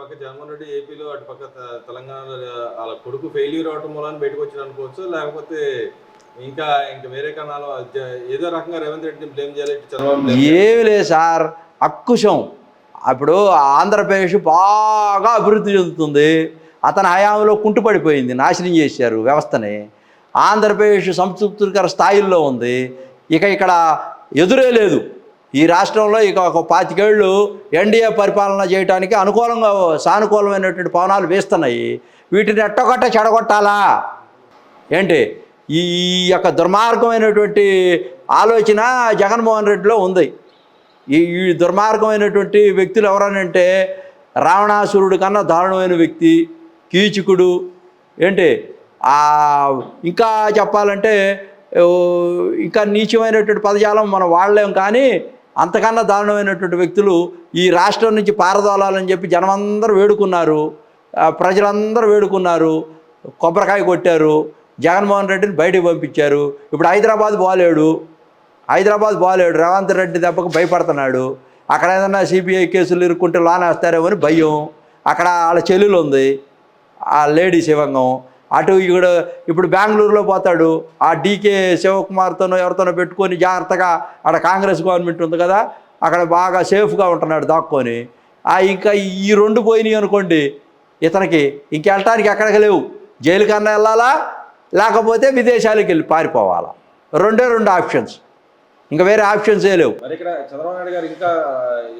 పక్క జగన్మోహన్ రెడ్డి ఏపీలో అటు పక్క తెలంగాణలో వాళ్ళ కొడుకు ఫెయిల్యూర్ అవటం మూలాన బయటకు వచ్చారు అనుకోవచ్చు. లేకపోతే ఇంకా ఇంకా వేరే కణాలు ఏదో రకంగా రేవంత్ రెడ్డిని బ్లేమ్ చేయాలి చంద్రబాబు ఏమి లేదు సార్. అక్కుశం. అప్పుడు ఆంధ్రప్రదేశ్ బాగా అభివృద్ధి చెందుతుంది. అతని హయాంలో కుంటుపడిపోయింది. నాశనం చేశారు వ్యవస్థని. ఆంధ్రప్రదేశ్ సంతృప్తికర స్థాయిల్లో ఉంది. ఇక ఇక్కడ ఎదురే లేదు. ఈ రాష్ట్రంలో ఇక ఒక పాతికేళ్ళు ఎన్డీఏ పరిపాలన చేయడానికి అనుకూలంగా సానుకూలమైనటువంటి పవనాలు వేస్తున్నాయి. వీటిని ఎట్టగొట్ట చెడగొట్టాలా? ఏంటి? ఈ యొక్క దుర్మార్గమైనటువంటి ఆలోచన జగన్మోహన్ రెడ్డిలో ఉంది. ఈ ఈ దుర్మార్గమైనటువంటి వ్యక్తులు ఎవరనంటే రావణాసురుడు కన్నా దారుణమైన వ్యక్తి కీచుకుడు. ఏంటి? ఇంకా చెప్పాలంటే ఇంకా నీచమైనటువంటి పదజాలం మనం వాడలేం కానీ అంతకన్నా దారుణమైనటువంటి వ్యక్తులు ఈ రాష్ట్రం నుంచి పారదోలాలని చెప్పి జనమందరూ వేడుకున్నారు. ప్రజలందరూ వేడుకున్నారు. కొబ్బరికాయ కొట్టారు. జగన్మోహన్ రెడ్డిని బయటకు పంపించారు. ఇప్పుడు హైదరాబాద్ బాలేడు. హైదరాబాద్ బాలేడు. రేవంత్ రెడ్డి దెబ్బకు భయపడుతున్నాడు. అక్కడ ఏదన్నా సిబిఐ కేసులు ఇరుక్కుంటే లోనేస్తారేమో అని భయం. అక్కడ వాళ్ళ చెల్లెలు ఉంది. ఆ లేడీ శివంగం. అటు ఇక్కడ ఇప్పుడు బెంగళూరులో పోతాడు ఆ డీకే శివకుమార్తోనో ఎవరితోనో పెట్టుకొని జాగ్రత్తగా అక్కడ కాంగ్రెస్ గవర్నమెంట్ ఉంది కదా అక్కడ బాగా సేఫ్గా ఉంటున్నాడు దాక్కొని. ఆ ఇంకా ఈ రెండు పోయినాయి అనుకోండి ఇతనికి ఇంకెళ్ళటానికి ఎక్కడికి లేవు. జైలు కన్నా వెళ్ళాలా? లేకపోతే విదేశాలకు వెళ్ళి పారిపోవాలా? రెండే రెండు ఆప్షన్స్. ఇంకా వేరే ఆప్షన్స్ ఏ లేవు. మరి ఇక్కడ చంద్రబాబు నాయుడు గారు ఇంకా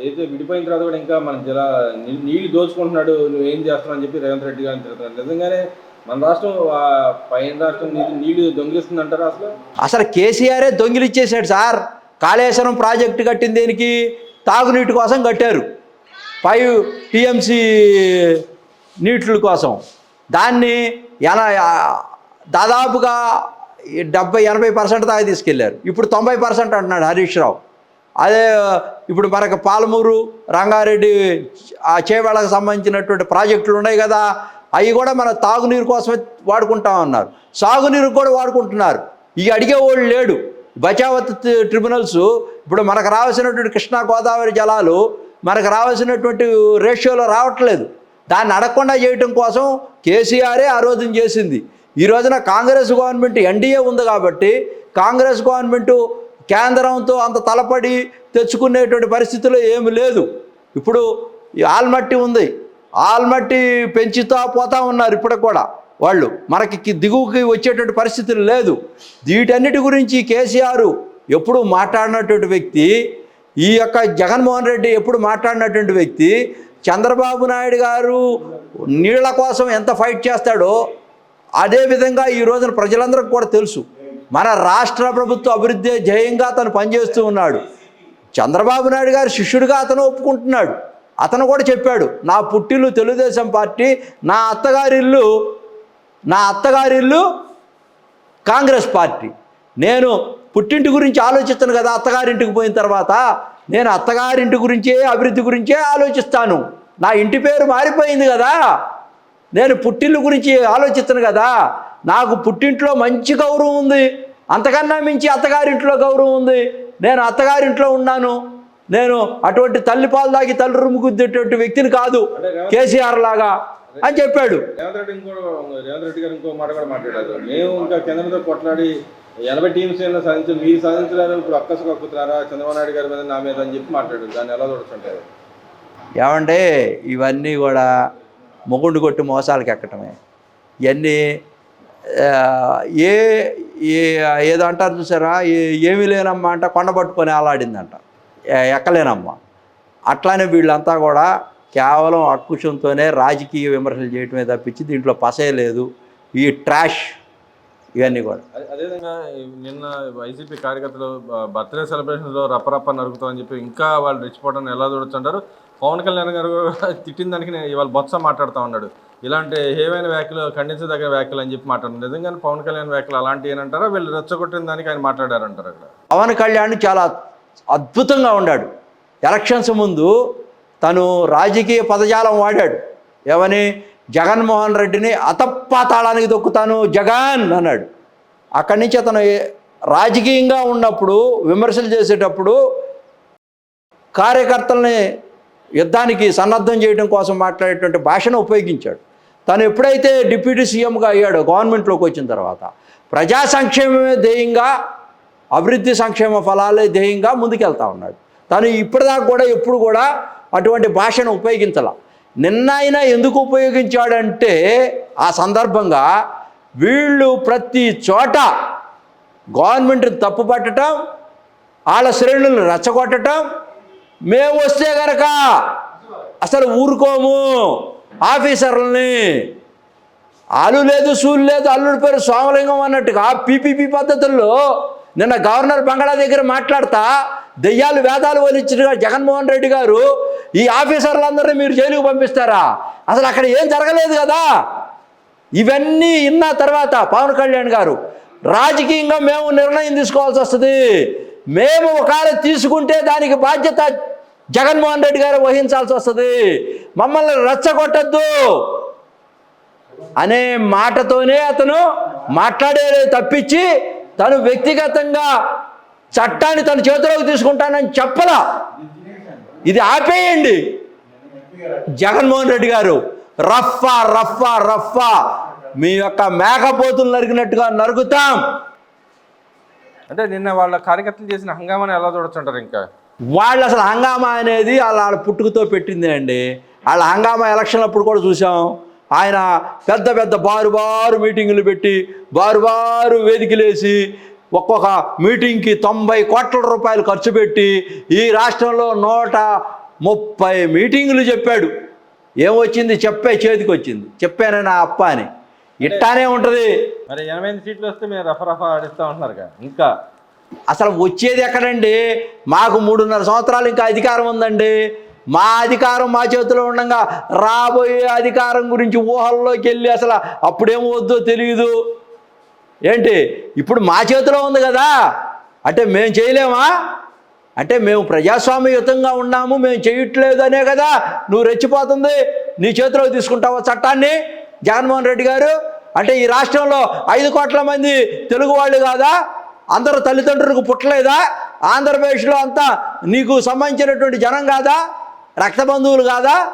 ఏదైతే విడిపోయిన తర్వాత కూడా ఇంకా మనం జిల్లా నీళ్ళు నీళ్ళు దోచుకుంటున్నాడు నువ్వు ఏం చేస్తున్నావు అని చెప్పి రేవంత్ రెడ్డి గారిని తిరుగుతున్నాడు నిజంగానే మన రాష్ట్రం పైన రాష్ట్రం నీళ్ళు దొంగిలిస్తుంది అంటారా అసలు? అసలు కేసీఆరే దొంగిలిచ్చేసాడు సార్. కాళేశ్వరం ప్రాజెక్టు కట్టిన దేనికి తాగునీటి కోసం కట్టారు. ఫైవ్ టీఎంసీ నీటిల కోసం. దాన్ని ఎన దాదాపుగా డెబ్బై ఎనభై పర్సెంట్ దాకా తీసుకెళ్ళారు. ఇప్పుడు తొంభై పర్సెంట్ అంటున్నాడు హరీష్ రావు. అదే ఇప్పుడు మనకు పాలమూరు రంగారెడ్డి ఆ చేవేళకు సంబంధించినటువంటి ప్రాజెక్టులు ఉన్నాయి కదా. అవి కూడా మన తాగునీరు కోసమే వాడుకుంటా ఉన్నారు. సాగునీరు కూడా వాడుకుంటున్నారు. ఈ అడిగేవాళ్ళు లేడు. బచావత్ ట్రిబ్యునల్స్ ఇప్పుడు మనకు రావాల్సినటువంటి కృష్ణా గోదావరి జలాలు మనకు రావాల్సినటువంటి రేషియోలో రావట్లేదు. దాన్ని అడగకుండా చేయటం కోసం కేసీఆరే ఆ రోజున చేసింది. ఈ రోజున కాంగ్రెస్ గవర్నమెంట్ ఎన్డీఏ ఉంది కాబట్టి కాంగ్రెస్ గవర్నమెంటు కేంద్రంతో అంత తలపడి తెచ్చుకునేటువంటి పరిస్థితిలో ఏమి లేదు. ఇప్పుడు ఆల్మట్టి ఉంది. ఆల్మట్టి పెంచుతా పోతా ఉన్నారు ఇప్పటికి కూడా వాళ్ళు. మనకి దిగువకి వచ్చేటువంటి పరిస్థితులు లేదు. వీటన్నిటి గురించి కేసీఆర్ ఎప్పుడు మాట్లాడినటువంటి వ్యక్తి ఈ యొక్క జగన్మోహన్ రెడ్డి ఎప్పుడు మాట్లాడినటువంటి వ్యక్తి చంద్రబాబు నాయుడు గారు నీళ్ళ కోసం ఎంత ఫైట్ చేస్తాడో అదేవిధంగా ఈ రోజున ప్రజలందరికీ కూడా తెలుసు. మన రాష్ట్ర ప్రభుత్వ అభివృద్ధి జయంగా తను పనిచేస్తూ ఉన్నాడు. చంద్రబాబు నాయుడు గారి శిష్యుడిగా అతను ఒప్పుకుంటున్నాడు. అతను కూడా చెప్పాడు నా పుట్టిల్లు తెలుగుదేశం పార్టీ నా అత్తగారిల్లు నా అత్తగారిల్లు కాంగ్రెస్ పార్టీ. నేను పుట్టింటి గురించి ఆలోచిస్తాను కదా అత్తగారింటికి పోయిన తర్వాత. నేను అత్తగారింటి గురించే అభివృద్ధి గురించే ఆలోచిస్తాను. నా ఇంటి పేరు మారిపోయింది కదా. నేను పుట్టిల్లు గురించి ఆలోచిస్తాను కదా. నాకు పుట్టింట్లో మంచి గౌరవం ఉంది. అంతకన్నా మించి అత్తగారింట్లో గౌరవం ఉంది. నేను అత్తగారింట్లో ఉన్నాను. నేను అటువంటి తల్లి పాలు దాగి తల్లి రూము గుద్దేటువంటి వ్యక్తిని కాదు కేసీఆర్ లాగా అని చెప్పాడు. రేవంత్ రెడ్డి గారు ఇంకో మాట కూడా మాట్లాడారు. మేము ఇంకా కేంద్రంతో కొట్లాడి ఎనభై టీమ్స్ ఏమైనా సాధించాం మీరు సాధించలేరు ఇప్పుడు అక్కసు కక్కుతున్నారా చంద్రబాబు నాయుడు గారి మీద నా మీద అని చెప్పి మాట్లాడారు. దాన్ని ఎలా చూడొచ్చుంటారు? ఏమంటే ఇవన్నీ కూడా మొగుండు కొట్టి మోసాలకు ఎక్కటమే. ఇవన్నీ ఏ ఏ ఏదో అంటారు చూసారా ఏమీ లేనమ్మా అంట కొండ పట్టుకొని ఆలాడిందంట. ఎ- ఎక్కలేనమ్మా. అట్లానే వీళ్ళంతా కూడా కేవలం అక్కుశంతోనే రాజకీయ విమర్శలు చేయటమే తప్పించి దీంట్లో పసే లేదు. ఈ ట్రాష్ ఇవన్నీ కూడా. అదే- అదేవిధంగా నిన్న వైసీపీ కార్యకర్తలు బర్త్డే సెలబ్రేషన్లో రప్పరప్ప నరుకుతామని చెప్పి ఇంకా వాళ్ళు రెచ్చిపోవడం ఎలా చూడొచ్చు పవన్ కళ్యాణ్ గారు తిట్టిన దానికి నేను ఇవాళ బొత్స మాట్లాడుతూ ఉన్నాడు. ఇలాంటి ఏవైన వ్యాఖ్యలు ఖండించదగ్గ వ్యాఖ్యలు అని చెప్పి మాట్లాడుతున్నారు. నిజంగానే పవన్ కళ్యాణ్ వ్యాఖ్యలు అలాంటివి ఏనంటారా? వీళ్ళు రెచ్చగొట్టిన దానికి ఆయన మాట్లాడారంటారు అక్కడ? పవన్ కళ్యాణ్ చాలా అద్భుతంగా ఉన్నాడు ఎలక్షన్స్ ముందు తను రాజకీయ పదజాలం వాడాడు. ఏమని జగన్మోహన్ రెడ్డిని అతపాతాళానికి దొక్కుతాను జగన్ అన్నాడు. అక్కడి నుంచి అతను రాజకీయంగా ఉన్నప్పుడు విమర్శలు చేసేటప్పుడు కార్యకర్తల్ని యుద్ధానికి సన్నద్ధం చేయడం కోసం మాట్లాడేటువంటి భాషను ఉపయోగించాడు. తను ఎప్పుడైతే డిప్యూటీ సీఎంగా అయ్యాడో గవర్నమెంట్లోకి వచ్చిన తర్వాత ప్రజా సంక్షేమమే ధ్యేయంగా అభివృద్ధి సంక్షేమ ఫలాలే ధ్యేయంగా ముందుకెళ్తా ఉన్నాడు. తను ఇప్పటిదాకా కూడా ఎప్పుడు కూడా అటువంటి భాషను ఉపయోగించాల. నిన్న అయినా ఎందుకు ఉపయోగించాడంటే ఆ సందర్భంగా వీళ్ళు ప్రతి చోట గవర్నమెంట్ని తప్పుపట్టడం వాళ్ళ శ్రేణులను రెచ్చగొట్టడం మేము వస్తే గనక అసలు ఊరుకోము ఆఫీసర్లని. ఆలు లేదు సూలు లేదు అల్లుడి పేరు సోమలింగం అన్నట్టుగా పీపీపీ పద్ధతుల్లో నిన్న గవర్నర్ బంగాళా దగ్గర మాట్లాడతా దెయ్యాలు వేదాలు వలిచ్చినగా జగన్మోహన్ రెడ్డి గారు ఈ ఆఫీసర్లందరినీ మీరు జైలుకు పంపిస్తారా? అసలు అక్కడ ఏం జరగలేదు కదా? ఇవన్నీ విన్న తర్వాత పవన్ కళ్యాణ్ గారు రాజకీయంగా మేము నిర్ణయం తీసుకోవాల్సి వస్తుంది. మేము ఒకవేళ తీసుకుంటే దానికి బాధ్యత జగన్మోహన్ రెడ్డి గారు వహించాల్సి వస్తుంది. మమ్మల్ని రెచ్చగొట్టద్దు. అనే మాటతోనే అతను మాట్లాడే తప్పించి తను వ్యక్తిగతంగా చట్టాన్ని తన చేతిలోకి తీసుకుంటానని చెప్పలా. ఇది ఆపేయండి. జగన్మోహన్ రెడ్డి గారు రఫా రఫా రఫా మీ యొక్క మేకపోతులు నరికినట్టుగా నరుకుతాం. అంటే నిన్న వాళ్ళ కార్యకర్తలు చేసిన హంగామాని ఎలా చూడొచ్చంటారు ఇంకా? వాళ్ళు అసలు హంగామా అనేది వాళ్ళ వాళ్ళ పుట్టుకతో పెట్టింది అండి. వాళ్ళ హంగామా ఎలక్షన్ అప్పుడు కూడా చూసాం. ఆయన పెద్ద పెద్ద బారు బారు మీటింగులు పెట్టి బారు బారు వేదికలేసి ఒక్కొక్క మీటింగ్కి తొంభై కోట్ల రూపాయలు ఖర్చు పెట్టి ఈ రాష్ట్రంలో నూట ముప్పై మీటింగులు చెప్పాడు. ఏమొచ్చింది? చెప్పే చేతికి వచ్చింది చెప్పానని నా అప్ప అని. ఇట్టానే ఉంటుంది. మరి ఎనభై సీట్లు వస్తే మీరు రఫా రఫా ఆడిస్తూ ఉంటున్నారు కదా. ఇంకా అసలు వచ్చేది ఎక్కడండి? మాకు మూడున్నర సంవత్సరాలు ఇంకా అధికారం ఉందండి. మా అధికారం మా చేతిలో ఉండగా రాబోయే అధికారం గురించి ఊహల్లోకి వెళ్ళి అసలు అప్పుడేం వద్దో తెలియదు ఏంటి? ఇప్పుడు మా చేతిలో ఉంది కదా. అంటే మేము చేయలేమా? అంటే మేము ప్రజాస్వామ్యయుతంగా ఉన్నాము మేము చేయట్లేదు అనే కదా. నువ్వు రెచ్చిపోతుంది. నీ చేతిలో తీసుకుంటావా చట్టాన్ని? జగన్మోహన్ రెడ్డి గారు? అంటే ఈ రాష్ట్రంలో ఐదు కోట్ల మంది తెలుగు వాళ్ళు కాదా? అందరూ తల్లిదండ్రులకు పుట్టలేదా? ఆంధ్రప్రదేశ్లో అంతా నీకు సంబంధించినటువంటి జనం కాదా? రక్త బంధువులు కాదా?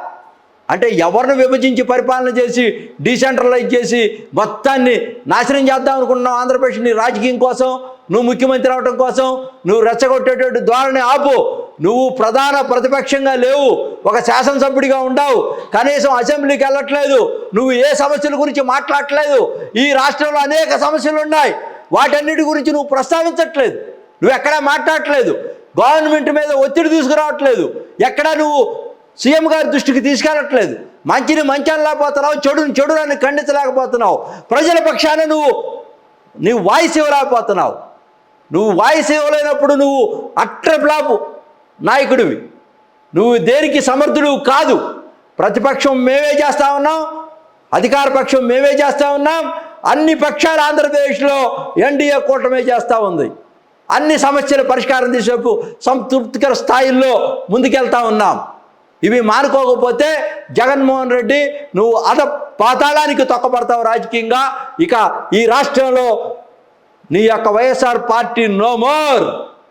అంటే ఎవరిని విభజించి పరిపాలన చేసి డీసెంట్రలైజ్ చేసి మొత్తాన్ని నాశనం చేద్దాం అనుకుంటున్నావు ఆంధ్రప్రదేశ్ నీ రాజకీయం కోసం? నువ్వు ముఖ్యమంత్రి అవడం కోసం? నువ్వు రెచ్చగొట్టేటువంటి ధోరణి ఆపు. నువ్వు ప్రధాన ప్రతిపక్షంగా లేవు. ఒక శాసనసభ్యుడిగా ఉండవు. కనీసం అసెంబ్లీకి వెళ్ళట్లేదు. నువ్వు ఏ సమస్యల గురించి మాట్లాడట్లేదు? ఈ రాష్ట్రంలో అనేక సమస్యలు ఉన్నాయి. వాటన్నిటి గురించి నువ్వు ప్రస్తావించట్లేదు. నువ్వు ఎక్కడా మాట్లాడట్లేదు. గవర్నమెంట్ మీద ఒత్తిడి తీసుకురావట్లేదు. ఎక్కడా నువ్వు సీఎం గారి దృష్టికి తీసుకెళ్ళట్లేదు. మంచిని మంచి అనలేకపోతున్నావు చెడుని చెడునని ఖండించలేకపోతున్నావు. ప్రజల పక్షాన నువ్వు నువ్వు వాయిస్ ఇవ్వలేకపోతున్నావు. నువ్వు వాయిస్ ఇవ్వలేనప్పుడు నువ్వు అట్రప్లాపు నాయకుడివి. నువ్వు దేనికి సమర్థుడు కాదు. ప్రతిపక్షం మేమే చేస్తా ఉన్నాం అధికార పక్షం మేమే చేస్తా ఉన్నాం అన్ని పక్షాలు ఆంధ్రప్రదేశ్లో ఎన్డీఏ కూటమే చేస్తూ ఉంది. అన్ని సమస్యల పరిష్కారం తీసేపు సంతృప్తికర స్థాయిల్లో ముందుకెళ్తా ఉన్నాం. ఇవి మానుకోకపోతే జగన్మోహన్ రెడ్డి నువ్వు అద పాతాళానికి తొక్కబడతావు రాజకీయంగా. ఇక ఈ రాష్ట్రంలో నీ యొక్క వైఎస్ఆర్ పార్టీ నో మోర్.